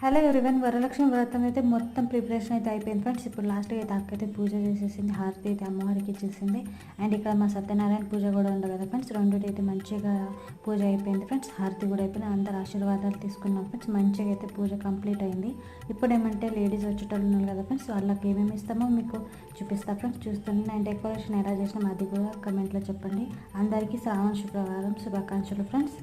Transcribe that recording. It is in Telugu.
హలో ఎవరివన్ వరలక్ష్మి వ్రతం అయితే మొత్తం ప్రిపరేషన్ అయితే అయిపోయింది ఫ్రెండ్స్. ఇప్పుడు లాస్ట్గా అయితే అక్కయితే పూజ చేసేసింది హారతి అయితే అమ్మవారికి ఇచ్చేసింది. అండ్ ఇక్కడ మా సత్యనారాయణ పూజ కూడా ఉండదు కదా ఫ్రెండ్స్. రెండుటి అయితే మంచిగా పూజ అయిపోయింది ఫ్రెండ్స్. హారతి కూడా అయిపోయింది. అందరు ఆశీర్వాదాలు తీసుకున్నాం ఫ్రెండ్స్. మంచిగా అయితే పూజ కంప్లీట్ అయింది. ఇప్పుడు ఏమంటే లేడీస్ వచ్చేటోళ్ళు ఉన్నారు కదా ఫ్రెండ్స్ వాళ్ళకి ఏమేమి ఇస్తామో మీకు చూపిస్తా ఫ్రెండ్స్. చూస్తుండే అండ్ డెకరేషన్ ఎలా చేసినాం అది కూడా కమెంట్లో చెప్పండి. అందరికీ శ్రావణ శుక్రవారం శుభాకాంక్షలు ఫ్రెండ్స్.